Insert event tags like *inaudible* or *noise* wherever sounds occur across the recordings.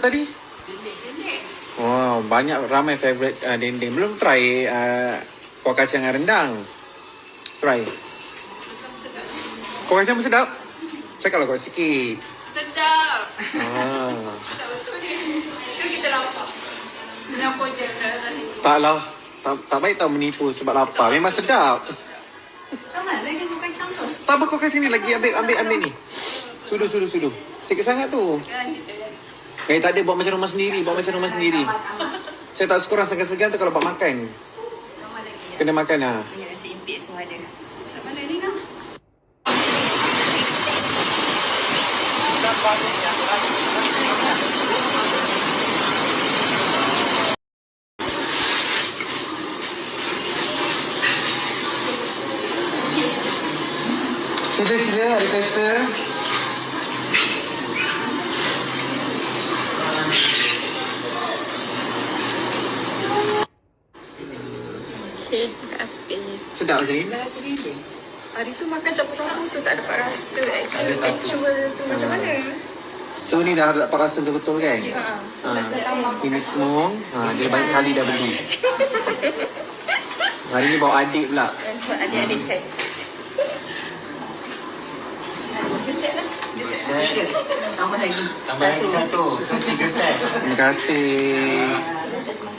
tadi? Wow, banyak ramai favorite uh, dendeng. Belum try uh, kuah kacang dengan rendang. Try. Kuah kacang sedap. Cakaplah kuat sikit. Sedap. Ah. Taklah. Tak, tak baik tau menipu sebab lapar. Memang sedap. Taman lagi bukan contoh. Tambah kuah kacang ni lagi. Ambil, ambil, ambil ni. Sudu, sudu, sudu. Sikit sangat tu. Kan kita Eh tak ada buat macam rumah sendiri. Buat macam rumah sendiri. Saya tak suka orang segan-segan tu kalau buat makan. Ya. Kena makan lah. Punya nasi impit semua ada. Macam mana ni nak? Sila, sila. Ada tester. Sedap Azrin. Dah sendiri. Hari tu makan campur-campur so tak dapat rasa actual, actual tu macam mana. So ni dah dapat rasa betul-betul kan? Ha. Ha. Ini semua. Ha, dia banyak kali dah beli. *laughs* Hari ni bawa adik pula. Adik-adik sekali. Tiga set lah. Tiga set. Tambah lagi. Tambah lagi satu. So tiga set. Terima kasih.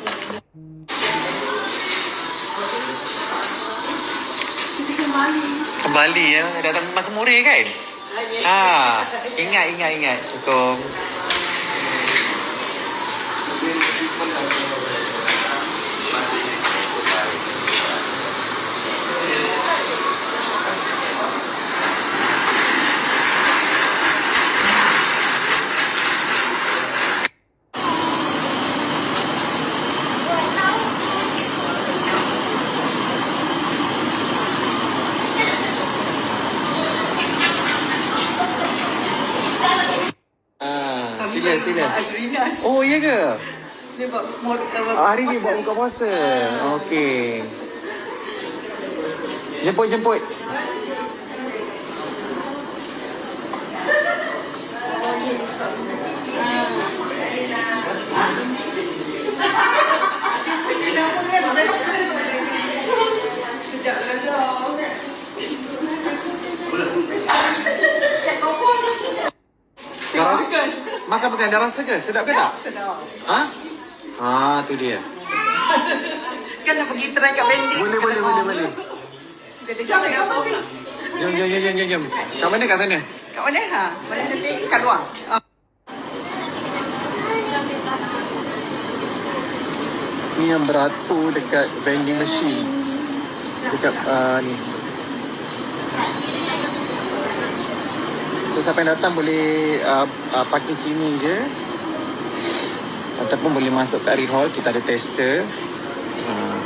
Kembali ya. Datang masa murid kan? Ha. Ingat, ingat, ingat. Cukup. Oh, iya ke? Dia buat mod Hari ni buat buka puasa. Okey. Jemput, makan dah rasa ke? Sedap ke tak? Sedap. Ha? Ah, tu dia. *laughs* Kan nak pergi try kat vending. Boleh, boleh, boleh, boleh. Mana? Jom, jom, jom, jom, jom, jom. Kat mana kat sana? Kat mana ha? Mana cantik? Kat luar. Ah. Ni yang beratur dekat vending machine. Dekat uh, ni. Siapa yang datang boleh uh, uh, parking sini je. Ataupun boleh masuk kat hall kita ada tester. Uh.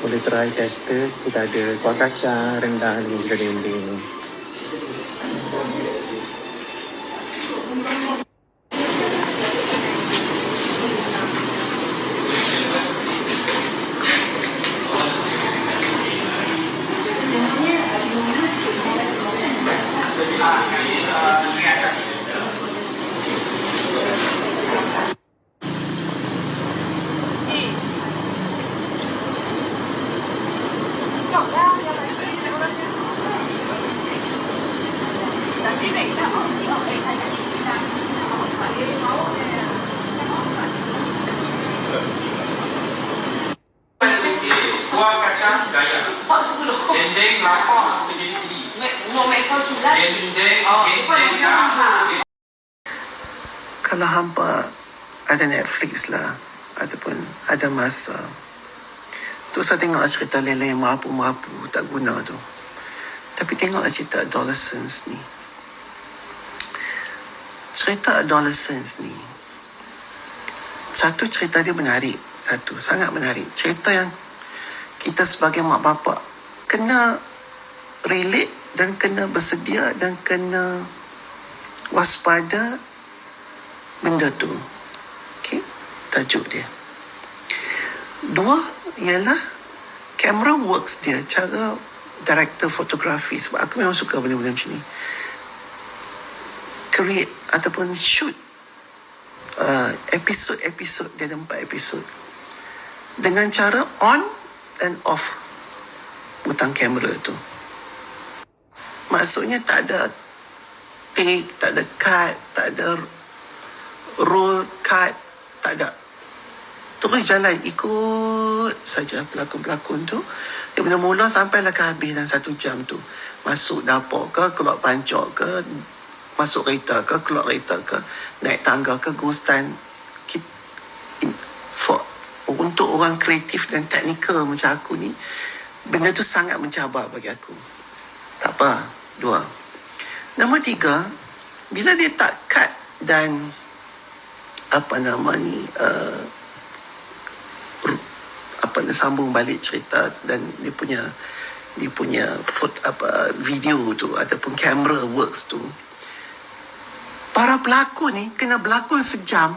Boleh try tester. Kita ada kuah kacang, rendang dan kalau hampa ada Netflix lah ataupun ada masa tu saya tengok cerita lele yang mapu-mapu tak guna tu. Tapi tengok cerita adolescence ni cerita adolescence ni satu cerita dia menarik satu sangat menarik cerita yang kita sebagai mak bapak kena relate dan kena bersedia dan kena waspada benda tu. Okey, tajuk dia. Dua ialah camera works dia, cara director fotografi sebab aku memang suka benda-benda macam ni. Create ataupun shoot uh, episod-episod dia ada empat episod dengan cara on and off butang kamera tu. Maksudnya tak ada take, tak ada cut, tak ada roll cut, tak ada. Terus jalan ikut saja pelakon-pelakon tu. Daripada mula sampailah ke habis dalam satu jam tu. Masuk dapur ke, keluar pancok ke, masuk kereta ke, keluar kereta ke, naik tangga ke, gustan. For, untuk orang kreatif dan teknikal macam aku ni, benda tu sangat mencabar bagi aku. Tak apa. Dua. Nombor tiga, bila dia tak cut dan apa nama ni, uh, apa dia sambung balik cerita dan dia punya dia punya foot apa video tu ataupun camera works tu para pelakon ni kena berlakon sejam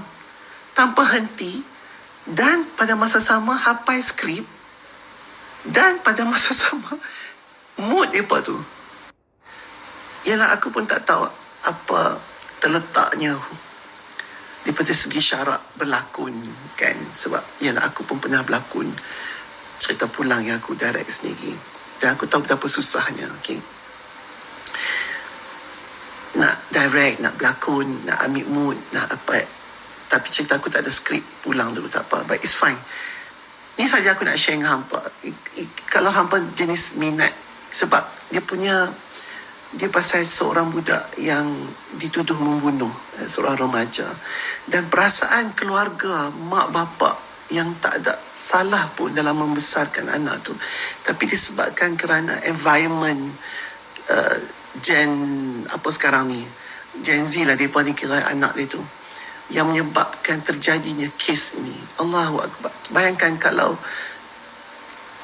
tanpa henti dan pada masa sama hafal skrip dan pada masa sama mood mereka tu. Yalah aku pun tak tahu apa terletaknya daripada segi syarak berlakon kan? Sebab yalah aku pun pernah berlakon. Cerita pulang yang aku direct sendiri. Dan aku tahu betapa susahnya okay nak direct nak berlakon nak ambil mood nak apa. Tapi cerita aku tak ada skrip pulang dulu tak apa. But it's fine. Ni saja aku nak share dengan hampa. I- i- kalau hampa jenis minat sebab dia punya dia pasal seorang budak yang dituduh membunuh eh, seorang remaja. Dan perasaan keluarga mak bapak yang tak ada salah pun dalam membesarkan anak tu. Tapi disebabkan kerana environment uh, gen apa sekarang ni Gen Z lah mereka ni kira anak dia tu. Yang menyebabkan terjadinya kes ini Allahu Akbar. Bayangkan kalau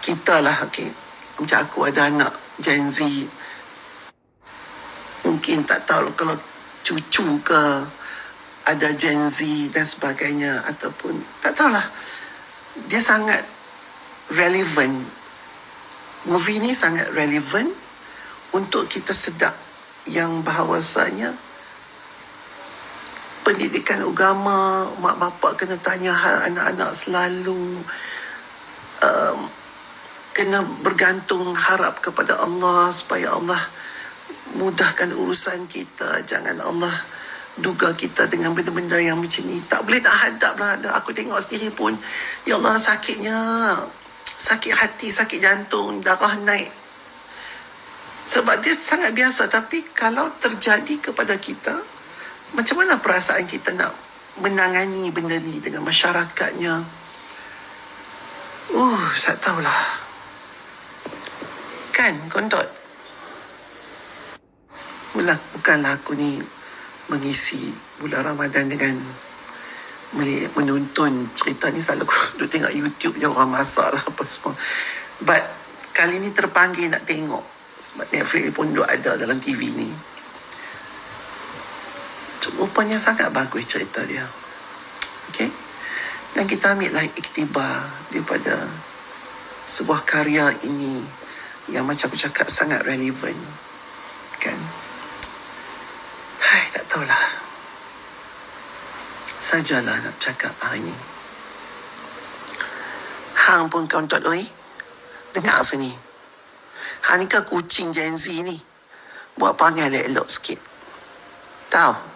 kita lah okay, macam aku ada anak Gen Z. Mungkin tak tahu kalau cucu ke ada Gen Z dan sebagainya ataupun tak tahulah dia sangat relevant. Movie ni sangat relevant untuk kita sedar yang bahawasanya pendidikan agama mak bapak kena tanya hal anak-anak selalu um, kena bergantung harap kepada Allah supaya Allah mudahkan urusan kita. Jangan Allah duga kita dengan benda-benda yang macam ni. Tak boleh tak hadap lah. Aku tengok sendiri pun ya Allah sakitnya. Sakit hati sakit jantung darah naik. Sebab dia sangat biasa. Tapi kalau terjadi kepada kita macam mana perasaan kita nak menangani benda ni dengan masyarakatnya uh tak tahulah kan kontot Mula, bukanlah aku ni mengisi bulan Ramadan dengan menonton cerita ni selalu aku *laughs* duduk tengok YouTube je orang masak lah apa semua. But kali ni terpanggil nak tengok sebab Netflix pun duduk ada dalam TV ni. Rupanya sangat bagus cerita dia. Okay? Dan kita ambil lah iktibar daripada sebuah karya ini yang macam aku cakap sangat relevan. Kan? Hai, tak tahulah. Sajalah nak cakap hari ni. Hang pun kau tak oi. Dengar sini. Hang ni ke kucing Gen Z ni. Buat panggil elok-elok sikit. Tahu?